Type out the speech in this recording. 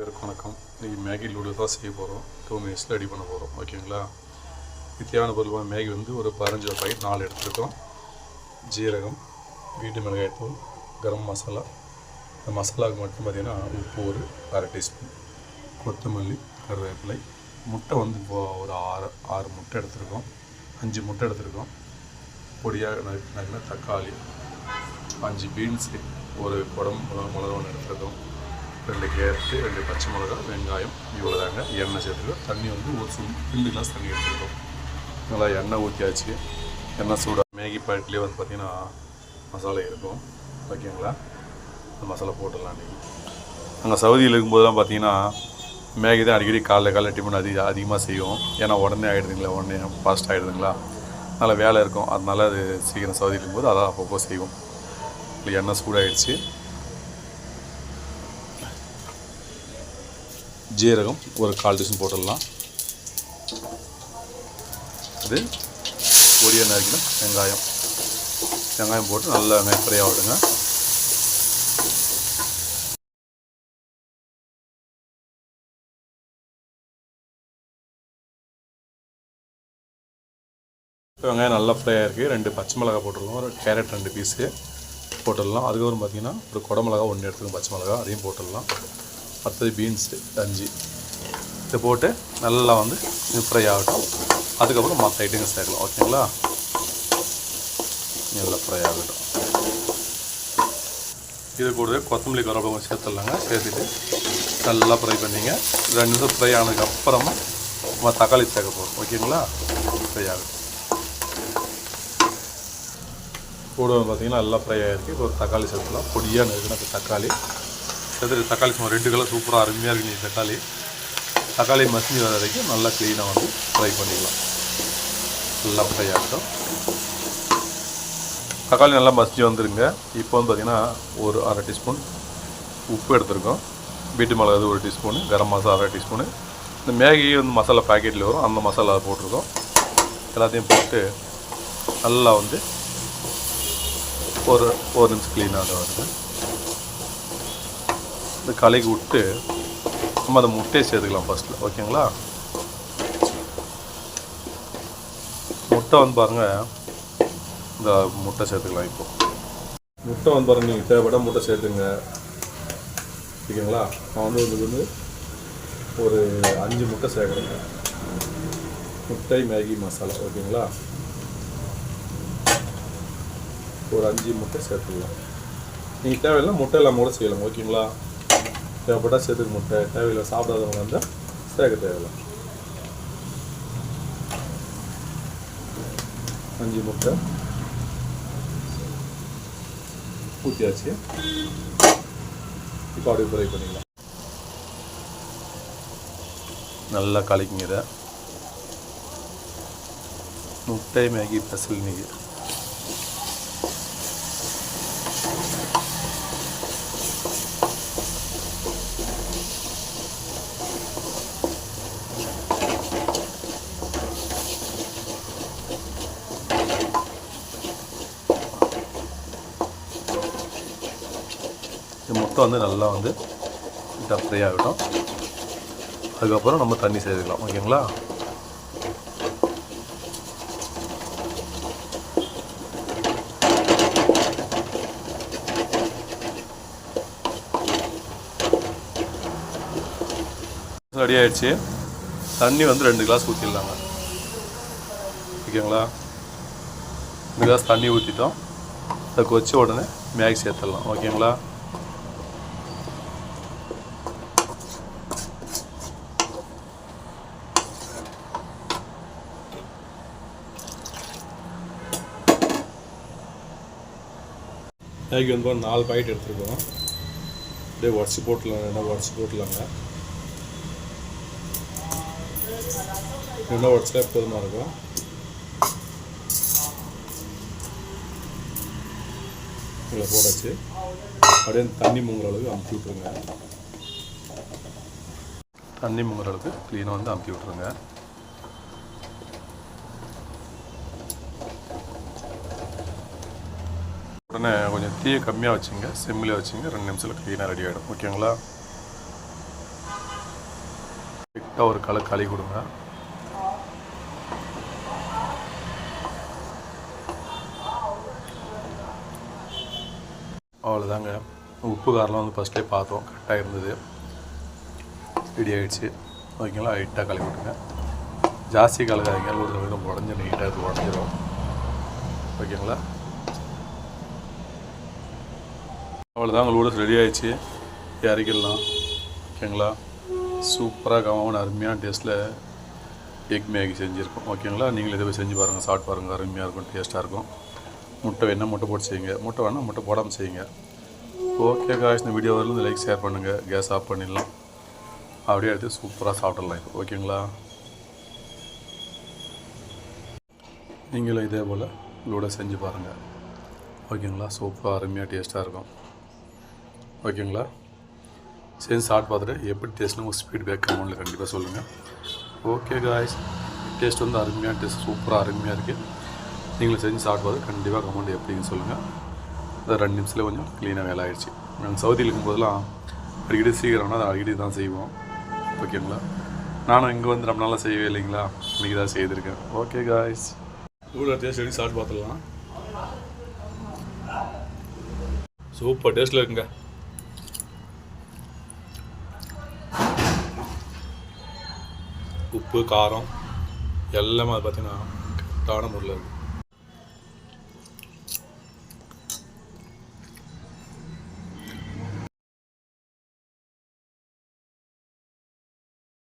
பேருக்கு வணக்கம். இன்றைக்கி மேகி லூடு தான் செய்ய போகிறோம் டூ மினிட்ஸில் ரெடி பண்ண போகிறோம் ஓகேங்களா? வித்தியான பொருளாக பொருள் மேகி வந்து ஒரு பதினஞ்சு பாக்கெட் நாலு எடுத்துருக்கோம் ஜீரகம் வீட்டு மிளகாய்த்தூள் கரம் மசாலா. இந்த மசாலாவுக்கு மட்டும் பார்த்திங்கன்னா உப்பு ஒரு அரை டீஸ்பூன். கொத்தமல்லி கருவேப்பிலை. முட்டை வந்து இப்போ ஒரு ஆறு ஆறு முட்டை எடுத்திருக்கோம். அஞ்சு முட்டை எடுத்திருக்கோம். பொடியாக நறுக்கின தக்காளி. அஞ்சு பீன்ஸு ஒரு குடம் மிளகா ஒன்று எடுத்துருக்கோம். ரெண்டு கேரட்டு ரெண்டு பச்சை மிளகா வெங்காயம் இவ்வளோ தாங்க. எண்ணெய் சேர்த்துருக்கோம் தண்ணி வந்து ஒரு சூ ரெண்டு கிளாஸ் தண்ணி எடுத்துருக்கோம் நல்லா எண்ணெய் ஊற்றியாச்சு எண்ணெய் சூடாக மேகி பாயிண்ட்லேயே வந்து பார்த்திங்கன்னா மசாலா இருக்கும். ஓகேங்களா? அந்த மசாலா போட்டுடலாம் நீங்கள் அங்கே சவுதியில் இருக்கும்போதெல்லாம் பார்த்தீங்கன்னா மேகி தான் அடிக்கடி காலைல காலைல டிஃபன் அதிக அதிகமாக செய்வோம். ஏன்னா உடனே ஆகிடுதுங்களா உடனே ஃபாஸ்ட் ஆகிடுதுங்களா அதனால் வேலை இருக்கும். அதனால அது சீக்கிரம் சவுதியில் இருக்கும்போது அதான் அப்பப்போ செய்வோம். இல்லை எண்ணெய் சூடாகிடுச்சு ஜீரகம் ஒரு கால் டீஸ்பூன் போட்டுடலாம். இது பொடியாக நறுக்கணும் வெங்காயம். வெங்காயம் போட்டு நல்லா வெங்காயம் ஃப்ரை ஆகிடுங்க வெங்காயம் நல்லா ஃப்ரை ஆகிருக்கு ரெண்டு பச்சை மிளகா போட்டுடலாம். ஒரு கேரட் ரெண்டு பீஸு போட்டுடலாம். அதுக்கப்புறம் பார்த்தீங்கன்னா ஒரு குடமிளகா ஒன்று எடுத்துக்கணும் பச்சை மிளகா அதையும் போட்டுடலாம். அடுத்தது பீன்ஸு அஞ்சு. இதை போட்டு நல்லா வந்து ஃப்ரை ஆகட்டும். அதுக்கப்புறம் மற்ற ஐட்டங்கள் சேர்க்கலாம். ஓகேங்களா நல்லா ஃப்ரை ஆகட்டும். இது கூடவே கொத்தமல்லி கருவேப்பிலை சேர்த்துடலாங்க. சேர்த்துட்டு நல்லா ஃப்ரை பண்ணிங்க. ரெண்டு நிமிஷம் ஃப்ரை ஆனதுக்கப்புறமா நம்ம தக்காளி சேர்க்க போகிறோம் ஓகேங்களா ஃப்ரை ஆகட்டும். கூட பார்த்திங்கன்னா நல்லா ஃப்ரை ஆகிருக்கு இப்போ ஒரு தக்காளி சேர்த்துலாம் பொடியாக நறுக்கின தக்காளி. செதறி தக்காளி சும்மா ரெண்டு கலர் சூப்பராக அருமையாக இருக்கு நீ தக்காளி. தக்காளி மசிஞ்சு வர வரைக்கும் நல்லா க்ளீனாக வந்து ஃப்ரை பண்ணிக்கலாம். நல்லா ஃப்ரை ஆகட்டும். தக்காளி நல்லா மசிஞ்சு வந்துருங்க. இப்போ வந்து பார்த்திங்கன்னா ஒரு அரை டீஸ்பூன் உப்பு எடுத்துருக்கோம். வீட்டு மிளகாது ஒரு டீஸ்பூனு கரம் மசாலா அரை டீஸ்பூனு இந்த மேகி வந்து மசாலா பேக்கெட்டில் வரும். அந்த மசாலா போட்டிருக்கோம். எல்லாத்தையும் போட்டு நல்லா வந்து ஒரு ஒரு நிமிஷம் க்ளீனாக வருது இந்த கலக்கி விட்டு நம்ம அந்த முட்டையை சேர்த்துக்கலாம் ஃபஸ்ட்டில் ஓகேங்களா? முட்டை வந்து பாருங்கள் இந்த முட்டை சேர்த்துக்கலாம் இப்போ. முட்டை வந்து பாருங்கள் நீங்கள் தேவைப்பட முட்டை சேர்த்துங்க. ஓகேங்களா? நான் வந்து இதுக்கு வந்து ஒரு அஞ்சு முட்டை சேர்க்குறேங்க. முட்டை மேகி மசாலா. ஓகேங்களா? ஒரு அஞ்சு முட்டை சேர்த்துக்கலாம். நீங்கள் தேவையில்லை முட்டை இல்லாமல் கூட செய்யலாம். ஓகேங்களா? தேவைப்பட்டால் சேர்த்துக்க முட்டை தேவையில்லை சாப்பிடாதவங்க வந்து சேர்க்க தேவையில்லை. அஞ்சு முட்டை. ஊற்றியாச்சு இப்போ அப்படியே ஃப்ரை பண்ணிக்கலாம். நல்லா கலக்கிங்க இதை. முட்டை மேகி பெசல் நீங்க இது மொத்தம் வந்து நல்லா வந்து ஃப்ரை ஆகட்டும். அதுக்கப்புறம் நம்ம தண்ணி சேர்த்துக்கலாம். ஓகேங்களா? ரெடி ஆயிடுச்சு. தண்ணி வந்து ரெண்டு கிளாஸ் ஊற்றிடலாங்க ஓகேங்களா? ரெண்டு கிளாஸ் தண்ணி ஊற்றிட்டோம் அதுக்கு கொச்ச உடனே மேகி சேர்த்துடலாம். ஓகேங்களா? மேகி வந்து ஒரு நாலு பாக்கெட் எடுத்துருக்கோம். அப்படியே உடச்சி போட்டலாம் என்ன உடச்சி போட்டலாங்க என்ன உடச்சா போதுமாக இருக்கும்? இதில் போடாச்சு. அப்படியே தண்ணி முங்குற அளவுக்கு அமுத்தி விட்ருங்க தண்ணி முங்குற அளவுக்கு க்ளீனாக வந்து அமுத்தி விட்ருங்க உடனே கொஞ்சம் தீயை கம்மியாக வச்சுங்க செம்மில் வச்சுங்க ரெண்டு நிமிஷத்தில் க்ளீனாக ரெடி ஆகிடும் ஓகேங்களா லைட்டாக ஒரு கலை களி கொடுங்க அவ்வளோதாங்க உப்பு காரெலாம் வந்து ஃபஸ்ட்டே பார்த்தோம் கரெக்டாக இருந்தது ரெடி ஆகிடுச்சு ஓகேங்களா லைட்டாக களி கொடுங்க ஜாஸ்தி கலக்காதீங்க ஒரு ரொம்ப உடஞ்சி நீட்டாக இது ஓகேங்களா அவ்வளோதான் உங்கள் லூடஸ் ரெடி ஆயிடுச்சு இறக்கிடலாம். ஓகேங்களா? சூப்பராக கவனம் அருமையான டேஸ்ட்டில் எக் மேகி செஞ்சுருக்கோம். ஓகேங்களா? நீங்களும் இதை போய் செஞ்சு பாருங்கள் சாப்பிட்டு பாருங்கள் அருமையாக இருக்கும் டேஸ்ட்டாக இருக்கும். முட்டை வேணால் முட்டை போட்டு செய்யுங்க. முட்டை வேணால் முட்டை போடாமல் செய்யுங்க. ஓகே காய்ஸ் இந்த வீடியோ வரலாம் லைக் ஷேர் பண்ணுங்கள் கேஸ் ஆஃப் பண்ணிடலாம். அப்படியே எடுத்து சூப்பராக சாப்பிடலாம் இது ஓகேங்களா? நீங்களும் இதே போல் உங்களோட செஞ்சு பாருங்கள் ஓகேங்களா? சூப்பராக அருமையாக டேஸ்ட்டாக இருக்கும். ஓகேங்களா? சரி சாப்பிட்டு பார்த்துட்டு எப்படி டேஸ்ட்னு உங்கள் ஸ்பீட் பேக் கமெண்ட்டில் கண்டிப்பாக சொல்லுங்கள் ஓகே காய்ஸ் டேஸ்ட் வந்து அருமையாக டேஸ்ட் சூப்பராக அருமையாக இருக்குது நீங்களும் செஞ்சு சாப்பிட்டு பார்த்து கண்டிப்பாக கமெண்ட் எப்படின்னு சொல்லுங்கள் அது ரெண்டு நிமிஷத்தில் கொஞ்சம் க்ளீனாக வேலை ஆகிடுச்சு நாங்கள் சவுதியில் இருக்கும்போதெல்லாம் அடிக்கடி சீக்கிரம்னா அதை அடிக்கடி தான் செய்வோம். ஓகேங்களா? நானும் இங்கே வந்து ரொம்ப நாளாக செய்யவே இல்லைங்களா? இன்றைக்கி தான் செய்திருக்கேன். ஓகே காய்ஸ் இவ்வளோ டேஸ்ட் எடுத்து சாப்பிட்டு பார்த்துடலாம். சூப்பர் டேஸ்ட்டில் இருக்குங்க. உப்பு காரம் எல்லாமே அது பார்த்தீங்கன்னா கரெக்டான முறையில் இருக்குது